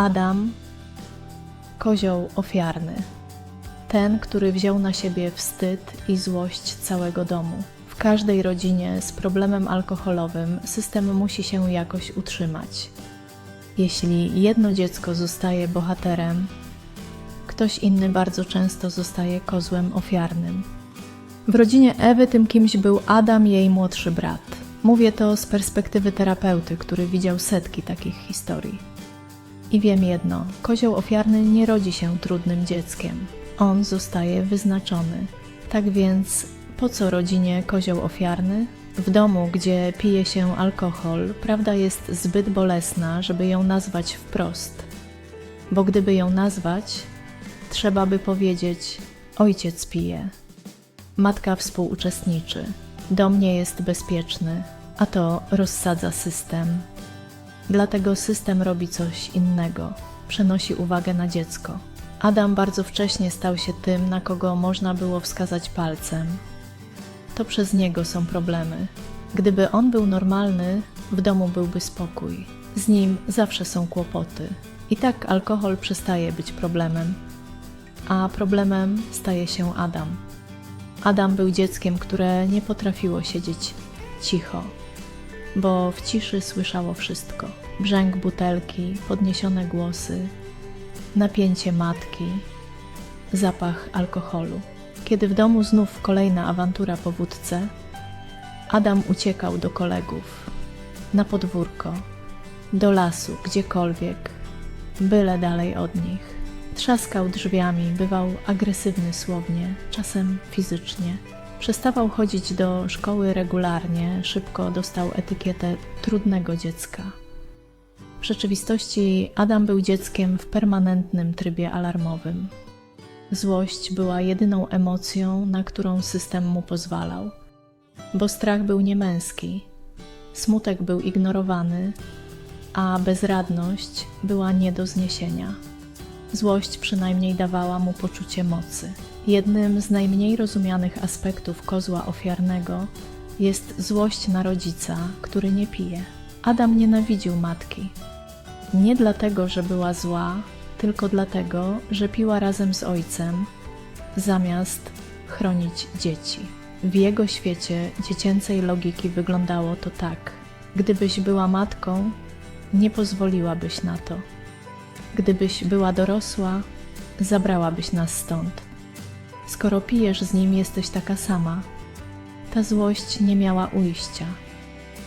Adam, kozioł ofiarny. Ten, który wziął na siebie wstyd i złość całego domu. W każdej rodzinie z problemem alkoholowym system musi się jakoś utrzymać. Jeśli jedno dziecko zostaje bohaterem, ktoś inny bardzo często zostaje kozłem ofiarnym. W rodzinie Ewy tym kimś był Adam, jej młodszy brat. Mówię to z perspektywy terapeuty, który widział setki takich historii. I wiem jedno: kozioł ofiarny nie rodzi się trudnym dzieckiem. On zostaje wyznaczony. Tak więc, po co rodzinie kozioł ofiarny? W domu, gdzie pije się alkohol, prawda jest zbyt bolesna, żeby ją nazwać wprost. Bo gdyby ją nazwać, trzeba by powiedzieć: Ojciec pije, matka współuczestniczy, dom nie jest bezpieczny, a to rozsadza system. Dlatego system robi coś innego, przenosi uwagę na dziecko. Adam bardzo wcześnie stał się tym, na kogo można było wskazać palcem. To przez niego są problemy. Gdyby on był normalny, w domu byłby spokój. Z nim zawsze są kłopoty. I tak alkohol przestaje być problemem, a problemem staje się Adam. Adam był dzieckiem, które nie potrafiło siedzieć cicho, bo w ciszy słyszało wszystko: brzęk butelki, podniesione głosy, napięcie matki, zapach alkoholu. Kiedy w domu znów kolejna awantura po wódce, Adam uciekał do kolegów, na podwórko, do lasu, gdziekolwiek, byle dalej od nich. Trzaskał drzwiami, bywał agresywny słownie, czasem fizycznie. Przestawał chodzić do szkoły regularnie, szybko dostał etykietę trudnego dziecka. W rzeczywistości Adam był dzieckiem w permanentnym trybie alarmowym. Złość była jedyną emocją, na którą system mu pozwalał, bo strach był niemęski, smutek był ignorowany, a bezradność była nie do zniesienia. Złość przynajmniej dawała mu poczucie mocy. Jednym z najmniej rozumianych aspektów kozła ofiarnego jest złość na rodzica, który nie pije. Adam nienawidził matki. Nie dlatego, że była zła, tylko dlatego, że piła razem z ojcem, zamiast chronić dzieci. W jego świecie dziecięcej logiki wyglądało to tak: gdybyś była matką, nie pozwoliłabyś na to. Gdybyś była dorosła, zabrałabyś nas stąd. Skoro pijesz z nim, jesteś taka sama. Ta złość nie miała ujścia.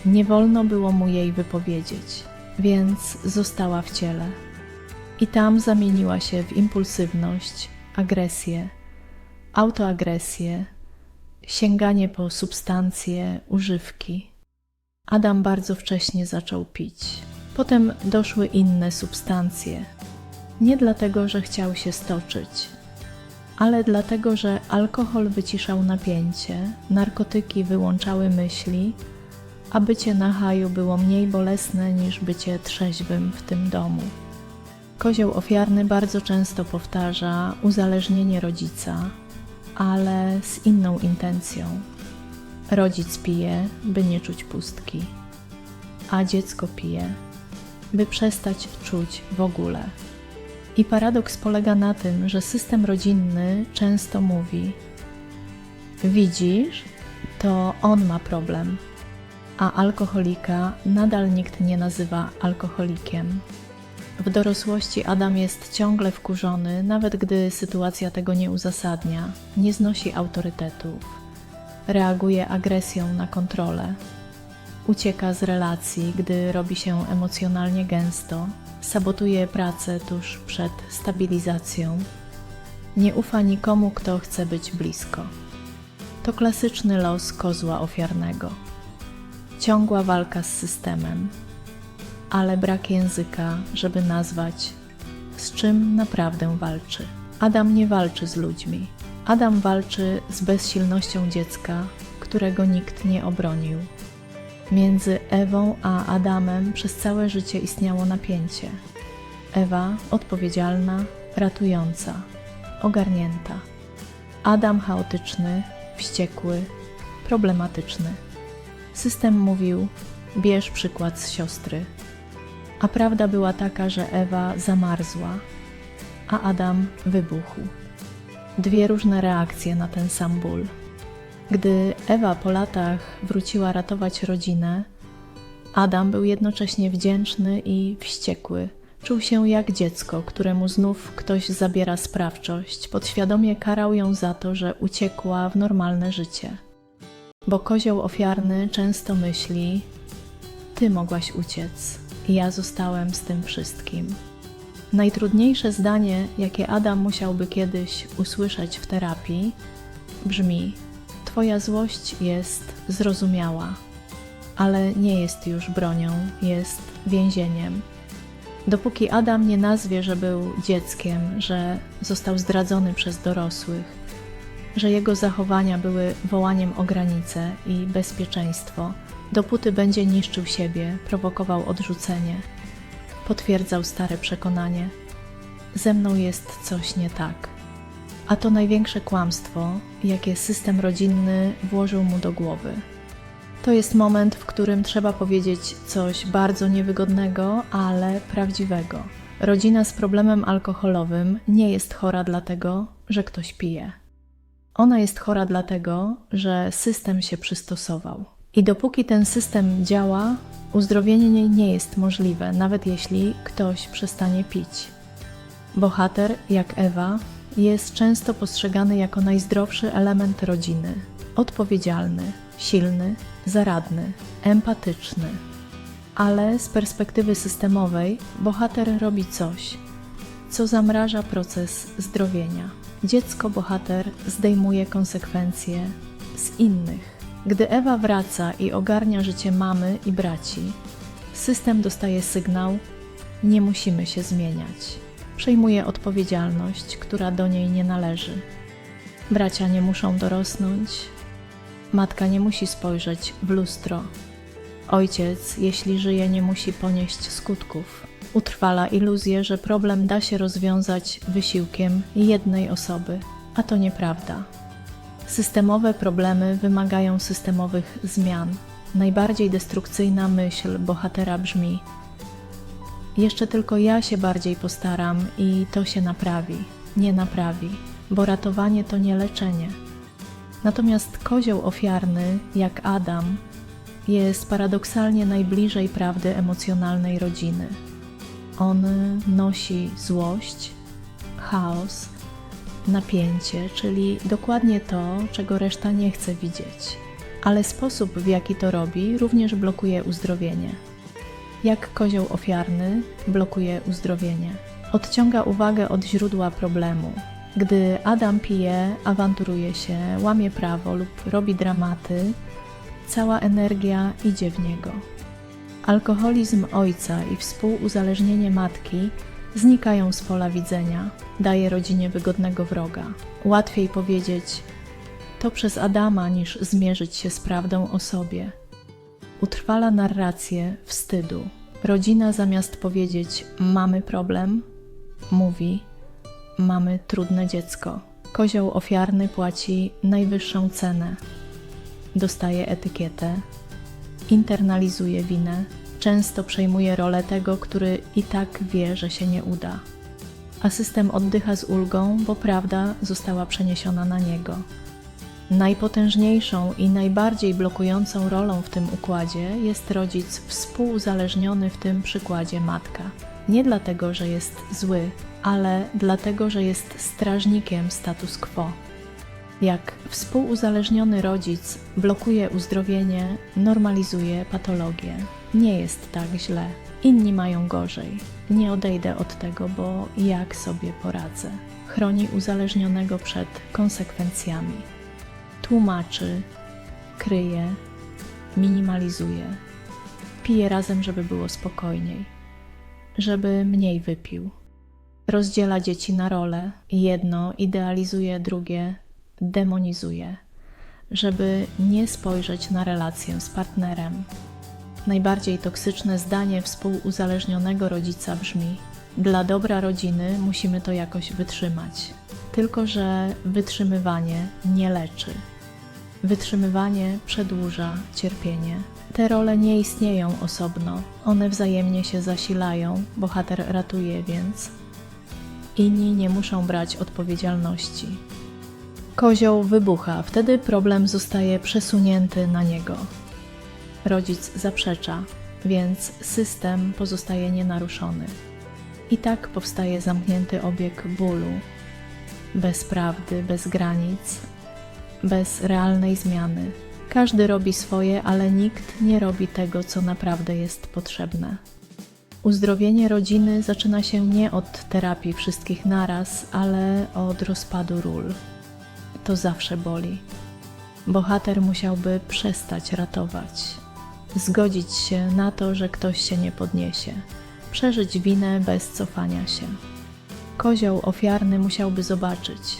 Nie wolno było mu jej wypowiedzieć, więc została w ciele. I tam zamieniła się w impulsywność, agresję, autoagresję, sięganie po substancje, używki. Adam bardzo wcześnie zaczął pić. Potem doszły inne substancje. Nie dlatego, że chciał się stoczyć, ale dlatego, że alkohol wyciszał napięcie, narkotyki wyłączały myśli, a bycie na haju było mniej bolesne niż bycie trzeźwym w tym domu. Kozioł ofiarny bardzo często powtarza uzależnienie rodzica, ale z inną intencją. Rodzic pije, by nie czuć pustki, a dziecko pije, by przestać czuć w ogóle. I paradoks polega na tym, że system rodzinny często mówi: Widzisz, to on ma problem, a alkoholika nadal nikt nie nazywa alkoholikiem. W dorosłości Adam jest ciągle wkurzony, nawet gdy sytuacja tego nie uzasadnia, nie znosi autorytetów, reaguje agresją na kontrolę, ucieka z relacji, gdy robi się emocjonalnie gęsto, sabotuje pracę tuż przed stabilizacją, nie ufa nikomu, kto chce być blisko. To klasyczny los kozła ofiarnego. Ciągła walka z systemem, ale brak języka, żeby nazwać, z czym naprawdę walczy. Adam nie walczy z ludźmi. Adam walczy z bezsilnością dziecka, którego nikt nie obronił. Między Ewą a Adamem przez całe życie istniało napięcie. Ewa odpowiedzialna, ratująca, ogarnięta. Adam chaotyczny, wściekły, problematyczny. System mówił: bierz przykład z siostry. A prawda była taka, że Ewa zamarzła, a Adam wybuchł. Dwie różne reakcje na ten sam ból. Gdy Ewa po latach wróciła ratować rodzinę, Adam był jednocześnie wdzięczny i wściekły. Czuł się jak dziecko, któremu znów ktoś zabiera sprawczość, podświadomie karał ją za to, że uciekła w normalne życie. Bo kozioł ofiarny często myśli: Ty mogłaś uciec, ja zostałem z tym wszystkim. Najtrudniejsze zdanie, jakie Adam musiałby kiedyś usłyszeć w terapii, brzmi: Twoja złość jest zrozumiała, ale nie jest już bronią, jest więzieniem. Dopóki Adam nie nazwie, że był dzieckiem, że został zdradzony przez dorosłych, że jego zachowania były wołaniem o granice i bezpieczeństwo, dopóty będzie niszczył siebie, prowokował odrzucenie, potwierdzał stare przekonanie: Ze mną jest coś nie tak. A to największe kłamstwo, jakie system rodzinny włożył mu do głowy. To jest moment, w którym trzeba powiedzieć coś bardzo niewygodnego, ale prawdziwego. Rodzina z problemem alkoholowym nie jest chora dlatego, że ktoś pije. Ona jest chora dlatego, że system się przystosował. I dopóki ten system działa, uzdrowienie nie jest możliwe, nawet jeśli ktoś przestanie pić. Bohater, jak Ewa, jest często postrzegany jako najzdrowszy element rodziny odpowiedzialny, silny, zaradny, empatyczny. Ale z perspektywy systemowej bohater robi coś, co zamraża proces zdrowienia. Dziecko bohater zdejmuje konsekwencje z innych. Gdy Ewa wraca i ogarnia życie mamy i braci, system dostaje sygnał: nie musimy się zmieniać. Przejmuje odpowiedzialność, która do niej nie należy. Bracia nie muszą dorosnąć, Matka nie musi spojrzeć w lustro. Ojciec, jeśli żyje, nie musi ponieść skutków. Utrwala iluzję, że problem da się rozwiązać wysiłkiem jednej osoby, a to nieprawda. Systemowe problemy wymagają systemowych zmian. Najbardziej destrukcyjna myśl bohatera brzmi: Jeszcze tylko ja się bardziej postaram i to się naprawi. Nie naprawi, bo ratowanie to nie leczenie. Natomiast kozioł ofiarny, jak Adam, jest paradoksalnie najbliżej prawdy emocjonalnej rodziny. On nosi złość, chaos, napięcie, czyli dokładnie to, czego reszta nie chce widzieć. Ale sposób, w jaki to robi, również blokuje uzdrowienie. Jak kozioł ofiarny blokuje uzdrowienie. Odciąga uwagę od źródła problemu, gdy Adam pije, awanturuje się, łamie prawo lub robi dramaty, cała energia idzie w niego. Alkoholizm ojca i współuzależnienie matki znikają z pola widzenia, daje rodzinie wygodnego wroga. Łatwiej powiedzieć to przez Adama niż zmierzyć się z prawdą o sobie. Utrwala narrację wstydu. Rodzina zamiast powiedzieć mamy problem, mówi mamy trudne dziecko. Kozioł ofiarny płaci najwyższą cenę. Dostaje etykietę, internalizuje winę, często przejmuje rolę tego, który i tak wie, że się nie uda. A system oddycha z ulgą, bo prawda została przeniesiona na niego. Najpotężniejszą i najbardziej blokującą rolą w tym układzie jest rodzic współuzależniony w tym przykładzie matka. Nie dlatego, że jest zły, ale dlatego, że jest strażnikiem status quo. Jak współuzależniony rodzic blokuje uzdrowienie, normalizuje patologię. Nie jest tak źle. Inni mają gorzej. Nie odejdę od tego, bo jak sobie poradzę. Chroni uzależnionego przed konsekwencjami. Tłumaczy, kryje, minimalizuje. Pije razem, żeby było spokojniej, żeby mniej wypił rozdziela dzieci na role. Jedno idealizuje, drugie demonizuje, żeby nie spojrzeć na relację z partnerem. Najbardziej toksyczne zdanie współuzależnionego rodzica brzmi: Dla dobra rodziny musimy to jakoś wytrzymać. Tylko, że wytrzymywanie nie leczy. Wytrzymywanie przedłuża cierpienie. Te role nie istnieją osobno, one wzajemnie się zasilają, bohater ratuje więc. Inni nie muszą brać odpowiedzialności. Kozioł wybucha, wtedy problem zostaje przesunięty na niego. Rodzic zaprzecza, więc system pozostaje nienaruszony. I tak powstaje zamknięty obieg bólu, bez prawdy, bez granic, bez realnej zmiany. Każdy robi swoje, ale nikt nie robi tego, co naprawdę jest potrzebne. Uzdrowienie rodziny zaczyna się nie od terapii wszystkich naraz, ale od rozpadu ról. To zawsze boli. Bohater musiałby przestać ratować, zgodzić się na to, że ktoś się nie podniesie, przeżyć winę bez cofania się. Kozioł ofiarny musiałby zobaczyć,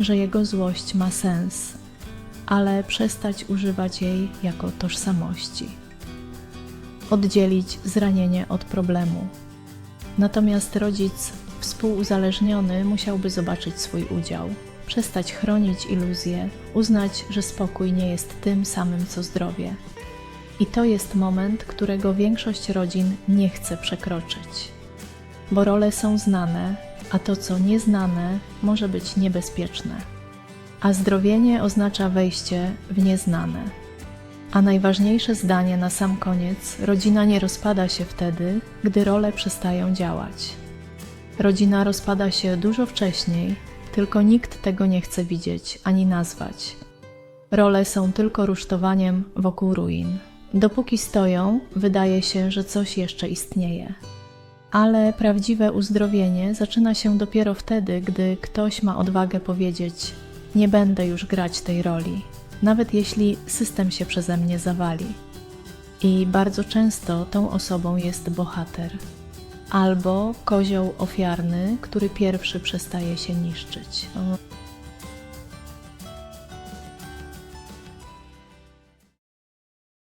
że jego złość ma sens, ale przestać używać jej jako tożsamości. Oddzielić zranienie od problemu. Natomiast rodzic współuzależniony musiałby zobaczyć swój udział, przestać chronić iluzję, uznać, że spokój nie jest tym samym co zdrowie. I to jest moment, którego większość rodzin nie chce przekroczyć. Bo role są znane, a to, co nieznane, może być niebezpieczne. A zdrowienie oznacza wejście w nieznane. A najważniejsze zdanie na sam koniec: rodzina nie rozpada się wtedy, gdy role przestają działać. Rodzina rozpada się dużo wcześniej, tylko nikt tego nie chce widzieć ani nazwać. Role są tylko rusztowaniem wokół ruin. Dopóki stoją, wydaje się, że coś jeszcze istnieje. Ale prawdziwe uzdrowienie zaczyna się dopiero wtedy, gdy ktoś ma odwagę powiedzieć: Nie będę już grać tej roli, nawet jeśli system się przeze mnie zawali. I bardzo często tą osobą jest bohater, albo kozioł ofiarny, który pierwszy przestaje się niszczyć.